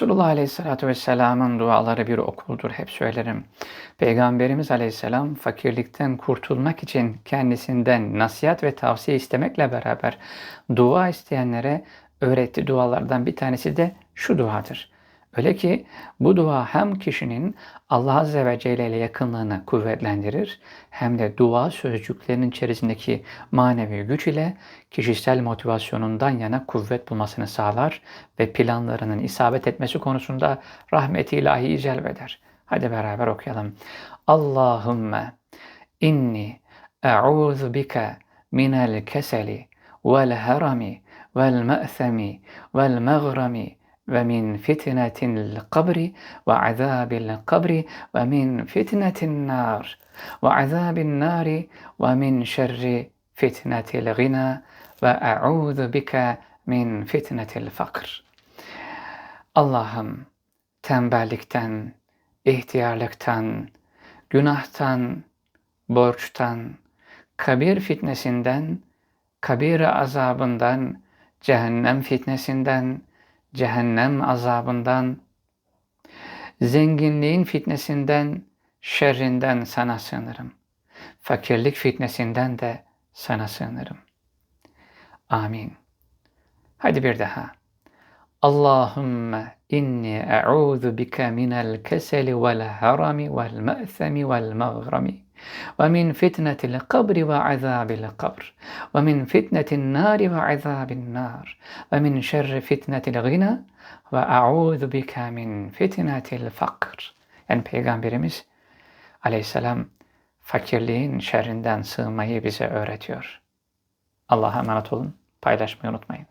Resulullah Aleyhisselatü Vesselam'ın duaları bir okuldur. Hep söylerim. Peygamberimiz Aleyhisselam fakirlikten kurtulmak için kendisinden nasihat ve tavsiye istemekle beraber dua isteyenlere öğrettiği dualardan bir tanesi de şu duadır. Öyle ki bu dua hem kişinin Allah Azze ve Celle ile yakınlığını kuvvetlendirir hem de dua sözcüklerinin içerisindeki manevi güç ile kişisel motivasyonundan yana kuvvet bulmasını sağlar ve planlarının isabet etmesi konusunda rahmet-i ilahiyi celbeder. Hadi beraber okuyalım. Allahümme inni e'udhu bike minel keseli vel harami vel me'themi vel ve min fitnetil kabri ve azabil kabri ve min fitnetin nar ve azabin nari ve min şerri fitnetil gina ve a'udhu bike min fitnetil fakr. Allah'ım tembellikten, ihtiyarlıktan, günahtan, borçtan, kabir fitnesinden, kabir azabından, cehennem fitnesinden, cehennem azabından, zenginliğin fitnesinden, şerrinden sana sığınırım. Fakirlik fitnesinden de sana sığınırım. Amin. Hadi bir daha. Allahümme İnni e'udhu bike minel keseli vel harami vel me'semi vel mağrami ve min fitnetil kabri ve azabil kabr ve min fitnetin nari ve azabin nar ve min şerri fitnetil gina ve e'udhu bike min fitnetil fakr yani Peygamberimiz aleyhisselam fakirliğin şerrinden sığmayı bize öğretiyor. Allah'a emanet olun. Paylaşmayı unutmayın.